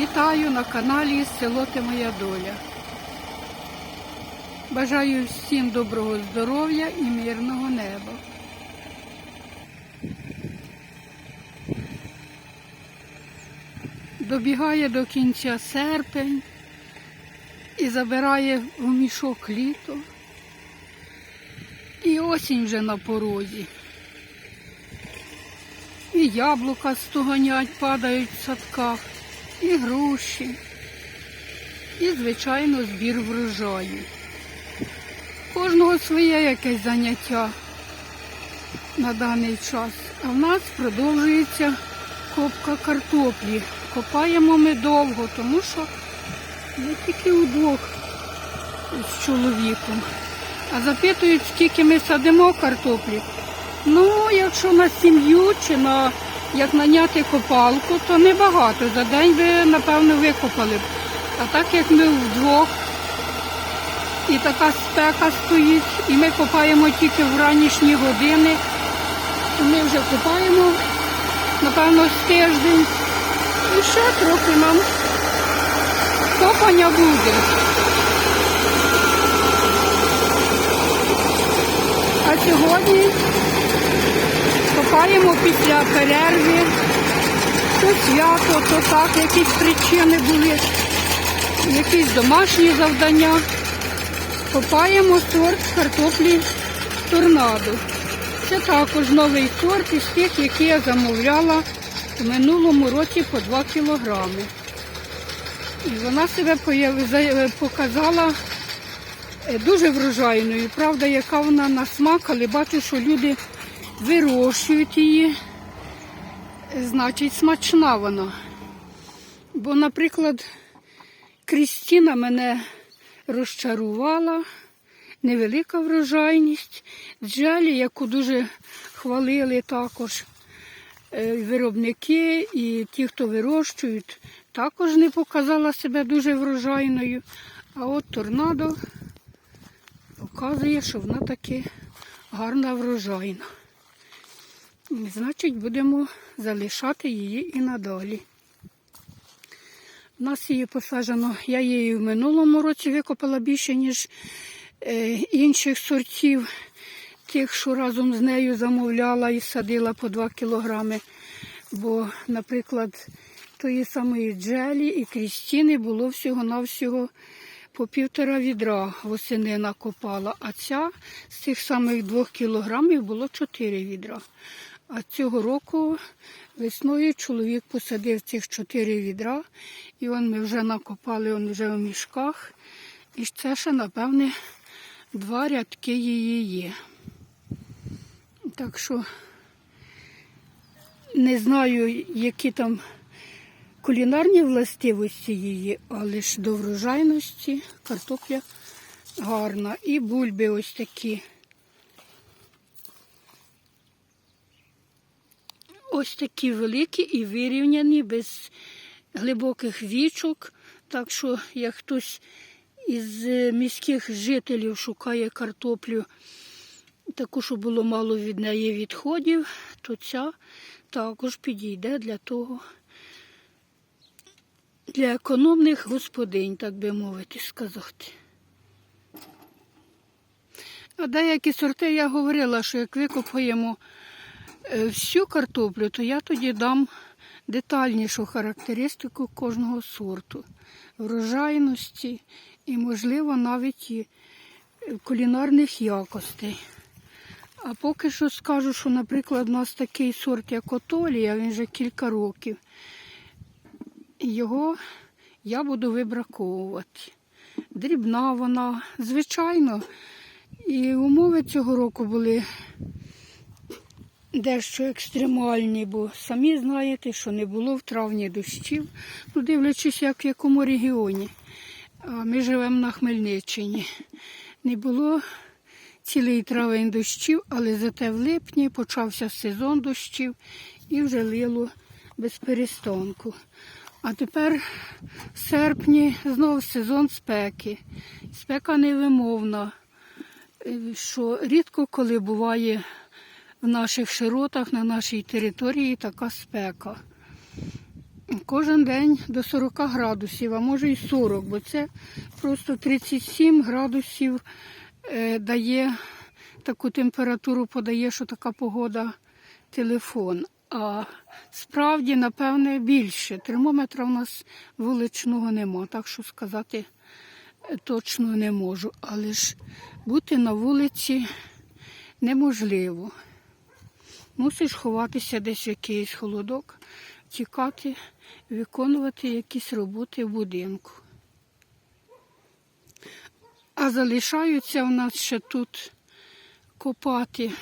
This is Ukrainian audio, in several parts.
Вітаю на каналі Село Ти Моя Доля. Бажаю всім доброго здоров'я і мирного неба. Добігає до кінця серпень і забирає в мішок літо. І осінь вже на порозі. І яблука стуганять, падають в садках, і груші, і, звичайно, збір врожаю. Кожного своє якесь заняття на даний час. А в нас продовжується копка картоплі. Копаємо ми довго, тому що не тільки удвох з чоловіком. А запитують, скільки ми садимо картоплі. Ну, якщо на сім'ю чи на як наняти копалку, то небагато. За день ви, напевно, викопали б. А так як ми вдвох, і така спека стоїть, і ми копаємо тільки в ранішні години, то ми вже копаємо, напевно, з тиждень. І ще трохи нам копання буде. А сьогодні копаємо після перерви. То свято, то так, якісь причини були, якісь домашні завдання. Копаємо сорт картоплі торнадо. Це також новий сорт із тих, які я замовляла в минулому році по 2 кілограми. І вона себе показала е, дуже врожайною. Правда, яка вона на смак, але бачу, що люди вирощують її. Значить, смачна вона. Бо, наприклад, Крістіна мене розчарувала, невелика врожайність. Джелі, яку дуже хвалили також е, виробники і ті, хто вирощують, також не показала себе дуже врожайною. А от торнадо показує, що вона таки гарна врожайна. Значить, будемо залишати її і надалі. У нас її посаджено, я її в минулому році викопала більше, ніж е, інших сортів, тих, що разом з нею замовляла і садила по 2 кілограми. Бо, наприклад, тої самої джелі і крістіни було всього-навсього по півтора відра восени накопала, а ця з цих самих двох кілограмів було 4 відра. А цього року весною чоловік посадив цих 4 відра, і он ми вже накопали он вже в мішках. І це ще, напевне, два рядки її є. Так що не знаю, які там кулінарні властивості її, але ж до врожайності картопля гарна. І бульби ось такі. Ось такі великі і вирівняні, без глибоких вічок. Так що, як хтось із е, міських жителів шукає картоплю, таку, щоб було мало від неї відходів, то ця також підійде для того, для економних господинь, так би мовити сказати. А деякі сорти я говорила, що як викопаємо всю картоплю, то я тоді дам детальнішу характеристику кожного сорту, врожайності і, можливо, навіть і е, кулінарних якостей. А поки що скажу, що, наприклад, у нас такий сорт, як Отолія, він вже кілька років. Його я буду вибраковувати. Дрібна вона, звичайно. І умови цього року були дещо екстремальні, бо самі знаєте, що не було в травні дощів, ну, дивлячись, як в якому регіоні. А ми живемо на Хмельниччині. Не було цілий травень дощів, але зате в липні почався сезон дощів і вже лило без перестанку. А тепер в серпні знову сезон спеки. Спека невимовна, е, що рідко коли буває в наших широтах, на нашій території така спека. кожен день до 40 градусів, а може і 40, бо це просто 37 градусів е, дає таку температуру, подає, що така погода телефон. А справді, напевне, більше. Термометра у нас вуличного нема, так що сказати е, точно не можу. Але ж бути на вулиці неможливо. Мусиш ховатися десь в якийсь холодок, тікати, виконувати якісь роботи в будинку. А залишаються у нас ще тут копати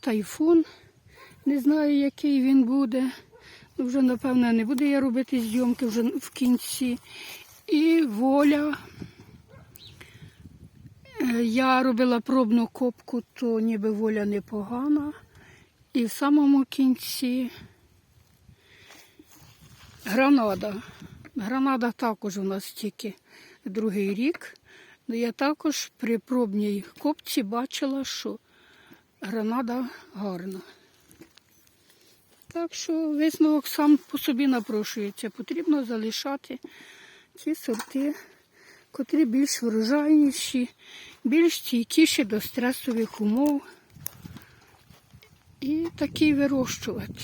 тайфун. Не знаю, який він буде. Ну, Вже, напевно, не буде я робити зйомки вже в кінці. І воля. Е, Я робила пробну копку, то ніби воля непогана. І в самому кінці гранада. Гранада також у нас тільки другий рік. Ну, я також при пробній копці бачила, що гранада гарна. Так що висновок сам по собі напрошується. Потрібно залишати ті сорти, котрі більш врожайніші, більш стійкіші до стресових умов. І такі вирощувати.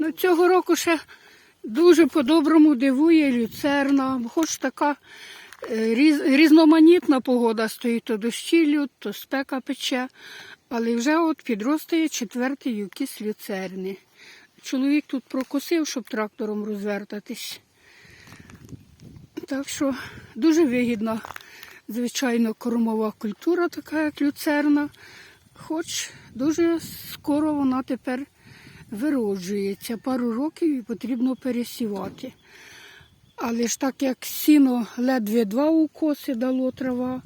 Ну, цього року ще дуже по-доброму дивує люцерна, хоч така е, різ, різноманітна погода стоїть, то дощі лють, то спека пече, але вже от підростає четвертий юкіс люцерни. Чоловік тут прокосив, щоб трактором розвертатись. Так що дуже вигідна, звичайно, кормова культура, така як люцерна, хоч дуже скоро вона тепер вироджується. Пару років і потрібно пересівати. Але ж так як сіно ледве два укоси дало трава,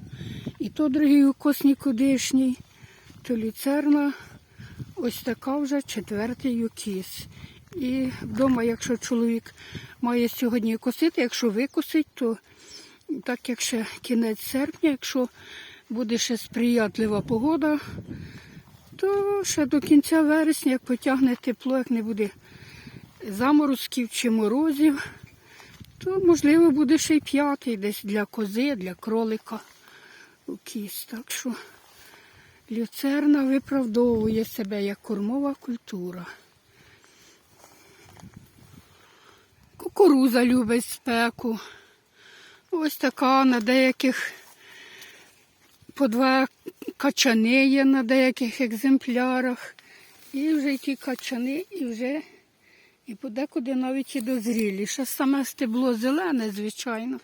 і то другий укос нікудишній, то люцерна ось така вже четвертий юкіс. І вдома, якщо чоловік має сьогодні косити, якщо викосить, то так як ще кінець серпня, якщо буде ще сприятлива погода, то ще до кінця вересня, як потягне тепло, як не буде заморозків чи морозів, то можливо буде ще й п'ятий десь для кози, для кролика у кіс. Так що люцерна виправдовує себе як кормова культура. Кукуруза любить спеку. Ось така на деяких по два качани є на деяких екземплярах. І вже ті качани, і вже і подекуди навіть і дозрілі. Ще саме стебло зелене, звичайно.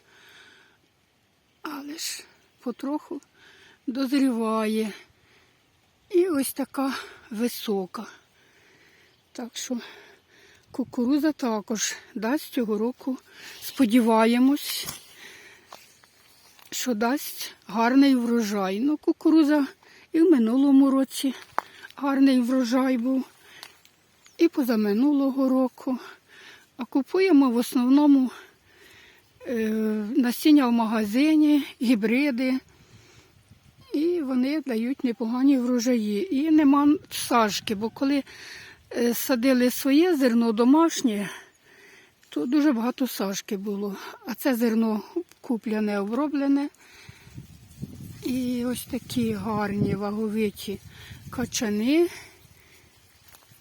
Але ж потроху дозріває. І ось така висока. Так що кукуруза також дасть цього року, сподіваємось, що дасть гарний врожай. Ну, кукуруза і в минулому році гарний врожай був, і позаминулого року. А купуємо в основному е, насіння в магазині, гібриди. І вони дають непогані врожаї. І нема сажки, бо коли е, садили своє зерно домашнє, то дуже багато сажки було. А це зерно купляне, оброблене. І ось такі гарні ваговиті качани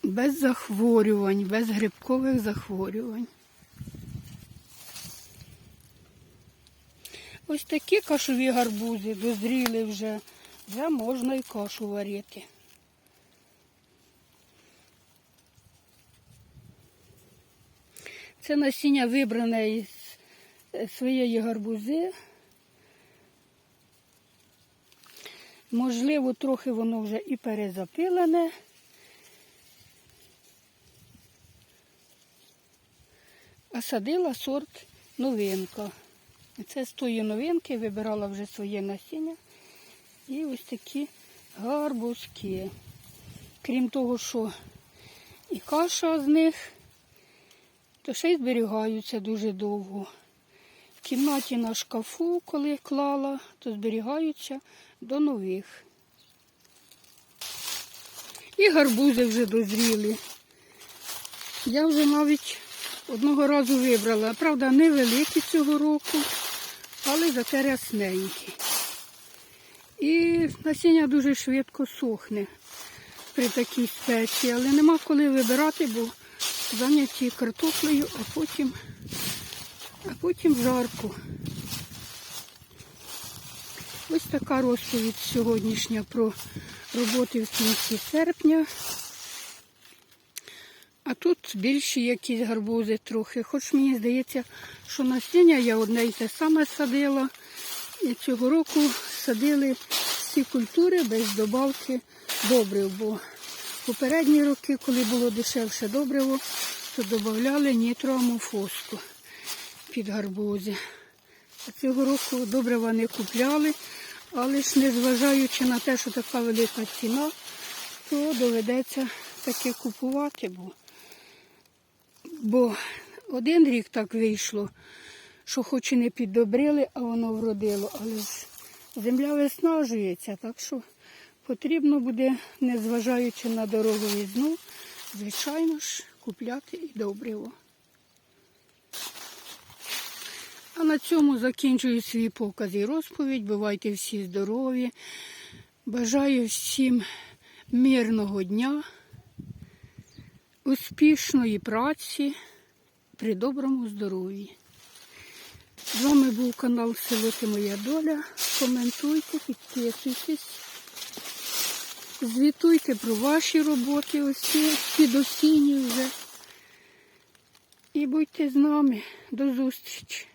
без захворювань, без грибкових захворювань. Ось такі кашові гарбузи дозріли вже, вже можна і кашу варити. Це насіння вибране із е, своєї гарбузи. Можливо, трохи воно вже і перезапилене. А садила сорт новинка. Це з тої новинки вибирала вже своє насіння. І ось такі гарбузки. Крім того, що і каша з них, то ще й зберігаються дуже довго. В кімнаті на шкафу, коли клала, то зберігаються до нових. І гарбузи вже дозріли. Я вже навіть одного разу вибрала. Правда, невеликі цього року, але зате рясненькі. І насіння дуже швидко сохне при такій спеції, але нема коли вибирати, бо зайняті картоплею, а потім, а потім жарко. Ось така розповідь сьогоднішня про роботи в кінці серпня. А тут більші якісь гарбузи трохи. Хоч мені здається, що насіння я одне і те саме садила. І цього року садили всі культури без добавки добрив, бо попередні роки, коли було дешевше добриво, то додавали нітроамофоску під гарбузи. Цього року добрива не купляли, але ж незважаючи на те, що така велика ціна, то доведеться таки купувати, бо, бо один рік так вийшло, що хоч і не піддобрили, а воно вродило. Але ж земля виснажується, так що потрібно буде, незважаючи на дорогу візну, звичайно ж, купляти і добриво. А на цьому закінчую свій показ і розповідь. Бувайте всі здорові. Бажаю всім мирного дня, успішної праці, при доброму здоров'ї. З вами був канал Село Моя Доля. Коментуйте, підписуйтесь, звітуйте про ваші роботи, ось ці підосінні вже. І будьте з нами. До зустрічі!